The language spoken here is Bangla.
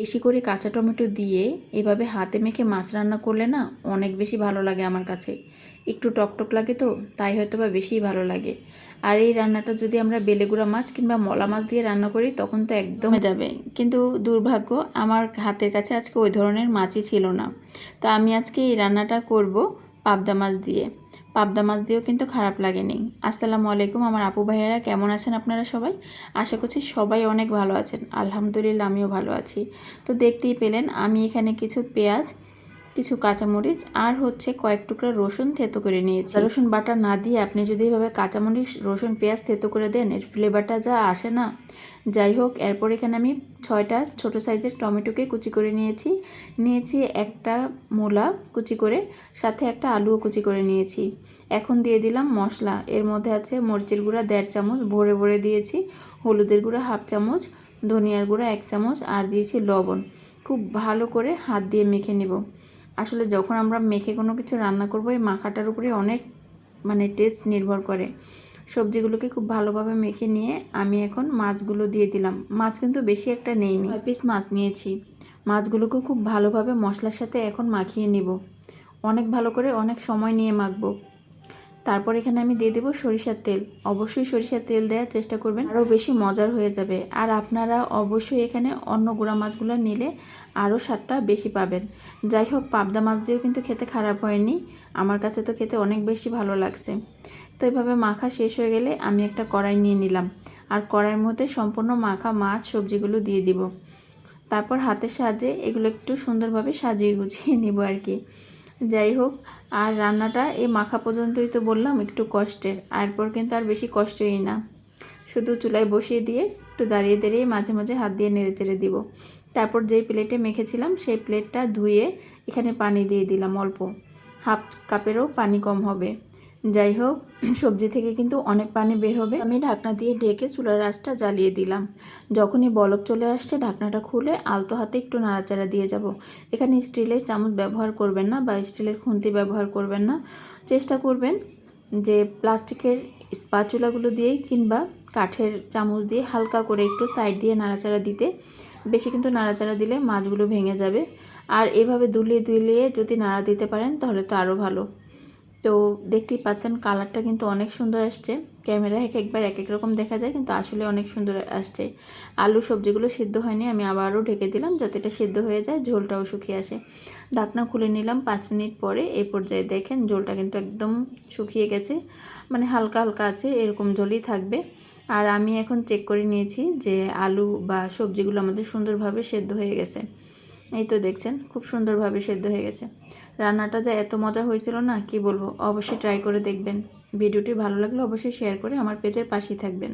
বেশি করে কাঁচা টমেটো দিয়ে এভাবে হাতে মেখে মাছ রান্না করলে না অনেক বেশি ভালো লাগে আমার কাছে। একটু টকটক লাগে তো, তাই হয়তো বা বেশিই ভালো লাগে। আর এই রান্নাটা যদি আমরা বেলেগুড়া মাছ কিংবা মলা মাছ দিয়ে রান্না করি, তখন তো একদম যাবে। কিন্তু দুর্ভাগ্য, আমার হাতের কাছে আজকে ওই ধরনের মাছই ছিল না। তো আমি আজকে এই রান্নাটা করব পাবদা মাছ দিয়ে। পাবদা মাছ দিয়েও কিন্তু খারাপ লাগেনি। আসসালামু আলাইকুম আমার আপু ভাইয়েরা, কেমন আছেন আপনারা সবাই? আশা করছি সবাই অনেক ভালো আছেন। আলহামদুলিল্লাহ, আমিও ভালো আছি। তো দেখতেই পেলেন, আমি এখানে কিছু পেঁয়াজ কিছু কাঁচামরিচ আর হচ্ছে কয়েক টুকরা রসুন থেতো করে নিয়েছি। রসুন বাটা না দিয়ে আপনি যদি এভাবে কাঁচামরিচ, রসুন, পেঁয়াজ থেতো করে দেন, এর ফ্লেভারটা যা আসে না। যাই হোক, এরপর এখানে আমি ছয়টা ছোট সাইজের টমেটোকে কুচি করে নিয়েছি। নিয়েছি একটা মূলা কুচি করে, সাথে একটা আলুও কুচি করে নিয়েছি। এখন দিয়ে দিলাম মশলা। এর মধ্যে আছে মরিচের গুঁড়া দেড় চামচ, ভরে ভরে দিয়েছি হলুদের গুঁড়া হাফ চামচ, ধনিয়ার গুঁড়া এক চামচ, আর দিয়েছি লবণ। খুব ভালো করে হাত দিয়ে মেখে নেব। আসলে যখন আমরা মেখে কোনো কিছু রান্না করব, এই মাখাটার উপরে অনেক মানে টেস্ট নির্ভর করে। সবজিগুলোকে খুব ভালোভাবে মেখে নিয়ে আমি এখন মাছগুলো দিয়ে দিলাম। মাছ কিন্তু বেশি একটা নেই নি। পিস মাছ নিয়েছি। মাছগুলোকে খুব ভালোভাবে মশলার সাথে এখন মাখিয়ে নিব। অনেক ভালো করে অনেক সময় নিয়ে মাখবো। তারপর এখানে আমি দিয়ে দেবো সরিষার তেল। অবশ্যই সরিষার তেল দেওয়ার চেষ্টা করবেন, আরও বেশি মজার হয়ে যাবে। আর আপনারা অবশ্যই এখানে অন্য গুঁড়া মাছগুলো নিলে আরও স্বাদটা বেশি পাবেন। যাই হোক, পাবদা মাছ দিয়েও কিন্তু খেতে খারাপ হয়নি। আমার কাছে তো খেতে অনেক বেশি ভালো লাগছে। তো এভাবে মাখা শেষ হয়ে গেলে আমি একটা কড়াই নিয়ে নিলাম। আর কড়াইয়ের মধ্যে সম্পূর্ণ মাখা মাছ, সবজিগুলো দিয়ে দিব। তারপর হাতের সাহায্যে এগুলো একটু সুন্দরভাবে সাজিয়ে গুছিয়ে নিব আর কি। যাই হোক, আর রান্নাটা এই মাখা পর্যন্তই তো বললাম, একটু কষ্টের। এরপর কিন্তু আর বেশি কষ্টই না। শুধু চুলায় বসিয়ে দিয়ে একটু দাঁড়িয়ে দাঁড়িয়ে মাঝে মাঝে হাত দিয়ে নেড়ে চেড়ে দিব। তারপর যেই প্লেটে মেখেছিলাম, সেই প্লেটটা ধুয়ে এখানে পানি দিয়ে দিলাম অল্প। হাফ কাপেরও পানি কম হবে। যাই হোক, সবজি থেকে কিন্তু অনেক পানি বের হবে। আমি ঢাকনা দিয়ে ঢেকে চুলার রাসটা জ্বালিয়ে দিলাম। যখনই বলক চলে আসছে, ঢাকনাটা খুলে আলতো হাতে একটু নাড়াচাড়া দিয়ে যাব। এখানে স্টিলের চামচ ব্যবহার করবেন না বা স্টিলের খুন্তি ব্যবহার করবেন না। চেষ্টা করবেন যে প্লাস্টিকের স্পাচুলাগুলো দিয়ে কিংবা কাঠের চামচ দিয়ে হালকা করে একটু সাইড দিয়ে নাড়াচাড়া দিতে। বেশি কিন্তু নাড়াচাড়া দিলে মাছগুলো ভেঙে যাবে। আর এভাবে দুলিয়ে দুলিয়ে যদি নাড়া দিতে পারেন, তাহলে তো আরও ভালো। তো দেখতেই পাচ্ছেন কালারটা কিন্তু অনেক সুন্দর আসছে। ক্যামেরা এক একবার এক এক রকম দেখা যায়, কিন্তু আসলে অনেক সুন্দর আসছে। আলু সবজিগুলো সিদ্ধ হয়নি, আমি আবারও ঢেকে দিলাম যাতে এটা সিদ্ধ হয়ে যায়, ঝোলটাও শুকিয়ে আসে। ঢাকনা খুলে নিলাম পাঁচ মিনিট পরে এই পর্যায়ে দেখেন ঝোলটা কিন্তু একদম শুকিয়ে গেছে মানে হালকা হালকা আছে, এরকম ঝোলই থাকবে। আর আমি এখন চেক করে নিয়েছি যে আলু বা সবজিগুলো আমাদের সুন্দরভাবে সেদ্ধ হয়ে গেছে। এই তো দেখছেন, খুব সুন্দরভাবে সেদ্ধ হয়ে গেছে। রান্নাটা যা এত মজা হয়েছিল না, কি বলব? অবশ্যই ট্রাই করে দেখবেন। ভিডিওটি ভালো লাগলে অবশ্যই শেয়ার করে আমার পেজের পাশেই থাকবেন।